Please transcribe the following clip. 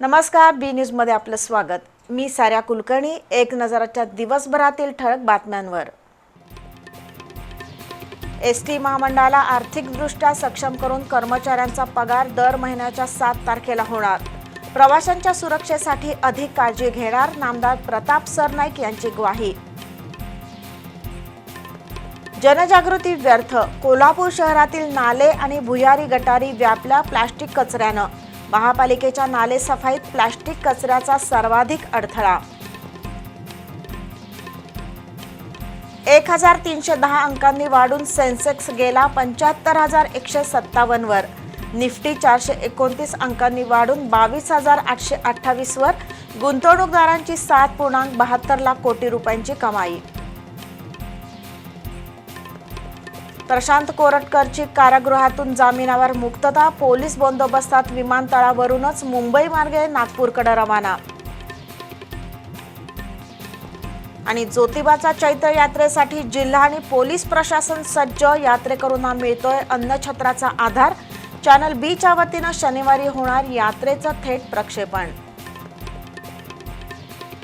नमस्कार बी न्यूजमध्ये आपलं स्वागत. मी साऱ्या कुलकर्णी एक नजराच्या दिवसभरातील ठळक बातम्यांवर. एस टी महामंडळाला आर्थिकदृष्ट्या सक्षम करून कर्मचाऱ्यांचा पगार दर महिन्याच्या सात तारखेला होणार. प्रवाशांच्या सुरक्षेसाठी अधिक काळजी घेणार नामदार प्रताप सरनाईक यांची ग्वाही. जनजागृती व्यर्थ. कोल्हापूर शहरातील नाले आणि भुयारी गटारी व्यापल्या प्लास्टिक कचऱ्यानं. महापालिकेच्या नाले सफाईत प्लास्टिक कचऱ्याचा सर्वाधिक अडथळा. एक हजार तीनशे दहा अंकांनी वाढून सेन्सेक्स गेला पंच्याहत्तर हजार एकशे सत्तावन्नवर निफ्टी चारशे एकोणतीस अंकांनी वाढून बावीस हजार आठशे अठ्ठावीसवर गुंतवणूकदारांची सात पूर्णांक बहात्तर लाख कोटी रुपयांची कमाई. प्रशांत कोरटकरची कारागृहातून जामिनावर मुक्तता पोलीस बंदोबस्तात विमानतळावरूनच मुंबई मार्गे नागपूरकडे रवाना. आणि ज्योतिबाचा चैत्र यात्रेसाठी जिल्हा आणि पोलीस प्रशासन सज्ज यात्रेकरूंना मिळतोय अन्नछत्राचा आधार. चॅनल बीच्या वतीनं शनिवारी होणार यात्रेचं थेट प्रक्षेपण.